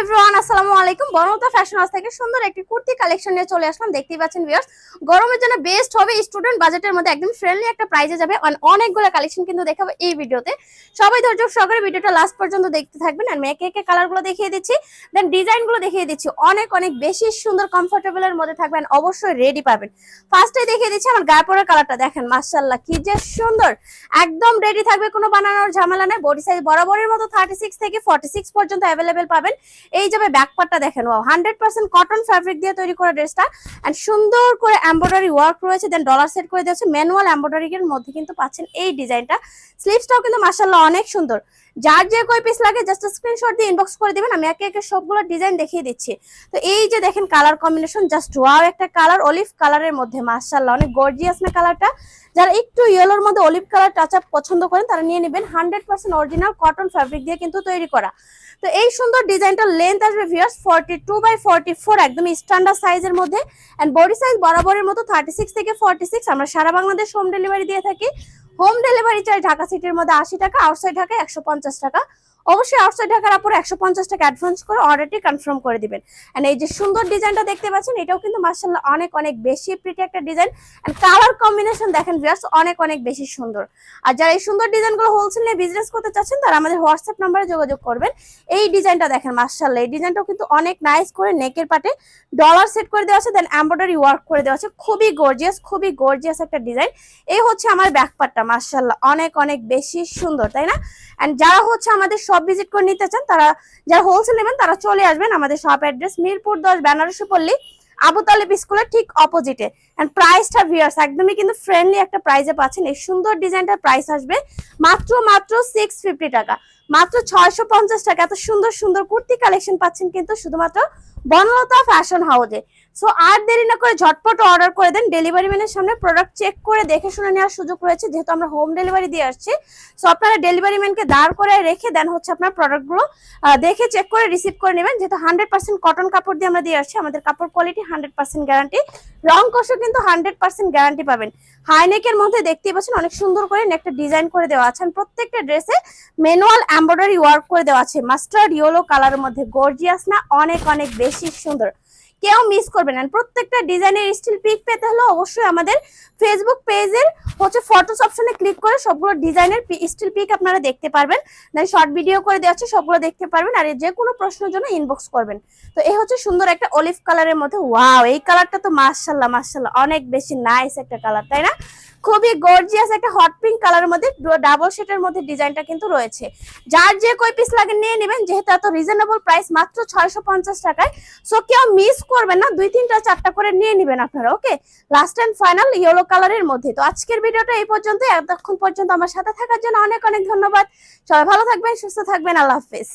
Everyone একটি kurti collection নিয়ে চলে পাচ্ছেন গরমের জন্য বেস্ট হবে মধ্যে যাবে। কালেকশন কিন্তু এই সবাই পর্যন্ত থাকবেন। কালারগুলো দেখিয়ে দিচ্ছি দেন দেখিয়ে দিচ্ছি। অনেক অনেক বেশি সুন্দর মধ্যে থাকবেন। অবশ্যই রেডি পাবেন। ফার্স্টে দেখিয়ে দিচ্ছি আমার গায়ে পরের কালারটা দেখেন মার্শাল্লাহ কি যে সুন্দর। একদম রেডি থাকবে, কোনো বানানোর ঝামেলা নেই। বডি সাইজ বরাবরের মতো থার্টি সিক্স থেকে ফর্টি সিক্স পর্যন্ত অ্যাভেলেবেল পাবেন। এই যাবে ব্যাকপার্টটা দেখেন ও হান্ড্রেড পার্সেন্ট কটন ফ্যাব্রিক দিয়ে তৈরি করা ড্রেসটা অ্যান্ড সুন্দর করে এম্ব্রয়ডারি ওয়ার্ক রয়েছে দেন ডলার সেট করে দিয়েছে ম্যানুয়াল এম্ব্রয়ডারি এর মধ্যে কিন্তু পাচ্ছেন এই ডিজাইনটা। স্লিভসটাও কিন্তু মাসাল্লাহ অনেক সুন্দর। যার যে কই পিস লাগে জাস্ট স্ক্রিনশট দিয়ে ইনবক্স করে দিবেন। আমি একে একে সবগুলো ডিজাইন দেখিয়ে দিচ্ছি। তো এই যে দেখেন কালার কম্বিনেশন জাস্ট ওয়াও একটা কালার অলিভ কালারের মধ্যে মাসাল্লাহ অনেক গর্জিয়াস না কালারটা যারা একটু ইয়েলোর মধ্যে অলিভ কালার টাচ আপ পছন্দ করেন, তারা নিয়ে নেবেন। Hundred percent original cotton fabric দিয়ে কিন্তু তৈরি করা। তো এই সুন্দর ডিজাইনটার লেন্থ আসবে viewers forty two by forty four একদম স্ট্যান্ডার্ড সাইজের মধ্যে। অ্যান্ড বডি সাইজ বরাবরের মতো থার্টি সিক্স থেকে ফর্টি সিক্স আমরা সারা বাংলাদেশ হোম ডেলিভারি দিয়ে থাকি। হোম ডেলিভারি চার্জ ঢাকা সিটির মধ্যে আশি টাকা আউটসাইড ঢাকায় একশো পঞ্চাশ টাকা। অবশ্যই আউটসাইড ঢাকার আপুর একশো পঞ্চাশ টাকা অ্যাডভান্স করে অর্ডারটি কনফার্ম করে দিবেন। এন্ড এই যে সুন্দর ডিজাইনটা দেখতে পাচ্ছেন, এটাও কিন্তু মার্শাল্লাহ অনেক অনেক বেশি প্রিটি একটা ডিজাইন এন্ড কালার কম্বিনেশন দেখেন ভিউয়ার্স অনেক অনেক বেশি সুন্দর। আর যারা এই সুন্দর ডিজাইনগুলো হোলসেল নিয়ে বিজনেস করতে চাচ্ছেন, তারা আমাদের হোয়াটসঅ্যাপ নাম্বারে যোগাযোগ করবেন। এই ডিজাইনটা দেখেন মার্শাল্লাহ এই ডিজাইনটাও কিন্তু অনেক নাইস করে নেকের পাটে ডলার সেট করে দেওয়া আছে দেন এমব্রয়ডারি ওয়ার্ক করে দেওয়া আছে। খুবই গর্জিয়াস খুবই গর্জিয়াস একটা ডিজাইন এই হচ্ছে আমার ব্যাক পার্টটা মার্শাল্লাহ অনেক অনেক বেশি সুন্দর, তাই না? এন্ড যারা হচ্ছে আমাদের সব ভিজিট করে নিতে চান, তারা যারা হোলসেল নেবেন, তারা চলে আসবেন আমাদের শপ অ্যাড্রেস মিরপুর দশ, বেনারসি পল্লী, আবু তালেব স্কুলের ঠিক অপোজিটে প্রাইসটা ভিউয়ার্স একদমই কিন্তু ফ্রেন্ডলি একটা প্রাইসে পাচ্ছেন। এই সুন্দর ডিজাইনটার প্রাইস আসবে মাত্র মাত্র সিক্স টাকা। মাত্র ছয়শো পঞ্চাশ টাকা। এত সুন্দর সুন্দর কুর্তি কালেকশন পাচ্ছেন কিন্তু শুধুমাত্র বনলতা ফ্যাশন হাউজে সো আর দেরি না করে ঝটপট অর্ডার করে দেন। ডেলিভারি ম্যানের সামনে প্রোডাক্ট চেক করে দেখে শুনে নেওয়ার সুযোগ রয়েছে। যেহেতু আমরা হোম ডেলিভারি দিয়ে আসছি সো আপনারা ডেলিভারি ম্যানকে দাঁড় করে রেখে দেন হচ্ছে আপনার প্রোডাক্টগুলো দেখে চেক করে রিসিভ করে নেবেন। যেহেতু হান্ড্রেড পার্সেন্ট কটন কাপড় দিয়ে আমরা দিয়ে আসছি, আমাদের কাপড় কোয়ালিটি হান্ড্রেড পার্সেন্ট গ্যারান্টি রং কষও কিন্তু হান্ড্রেড পার্সেন্ট গ্যারান্টি পাবেন। হাইনেকের মধ্যে দেখতেই পাচ্ছেন অনেক সুন্দর করে একটা ডিজাইন করে দেওয়া আছে। প্রত্যেকটা ড্রেসে ম্যানুয়াল এমব্রয়ডারি ওয়ার্ক করে দেওয়া আছে। মাস্টার্ড ইয়েলো কালারের মধ্যে গর্জিয়াস না, অনেক অনেক বেশি সুন্দর। কেউ মিস করবেন না। প্রত্যেকটা ডিজাইনের স্টিল পিক পেতে হলে অবশ্যই আমাদের ফেসবুক পেজের হচ্ছে ফটোস অপশনে ক্লিক করে সবগুলো ডিজাইনের স্টিল পিক আপনারা দেখতে পারবেন। না শর্ট ভিডিও করে দেওয়া হচ্ছে সবগুলো দেখতে পারবেন আর যে কোনো প্রশ্নের জন্য ইনবক্স করবেন। তো এই হচ্ছে সুন্দর একটা অলিভ কালারের মধ্যে ওয়াও এই কালারটা তো মার্শাল্লাহ মার্শাল্লাহ অনেক বেশি নাইস একটা কালার তাই না? খুবই গর্জিয়াস একটা হট পিঙ্ক কালারের মধ্যে ডাবল শেটের মধ্যে ডিজাইনটা কিন্তু রয়েছে। যার যে কই পিস লাগে নিয়ে নেবেন, যেহেতু এত রিজনেবল প্রাইস মাত্র ছয়শো পঞ্চাশ টাকায়। সো কেউ মিস করবেন না, দুই, তিনটা, চারটা করে নিয়ে নেবেন আপনারা okay last and final yellow কালারের মধ্যে। তো আজকের ভিডিওটা এই পর্যন্ত, এতক্ষণ পর্যন্ত আমার সাথে থাকার জন্য অনেক অনেক ধন্যবাদ। সবাই ভালো থাকবেন, সুস্থ থাকবেন, আল্লাহ হাফিজ।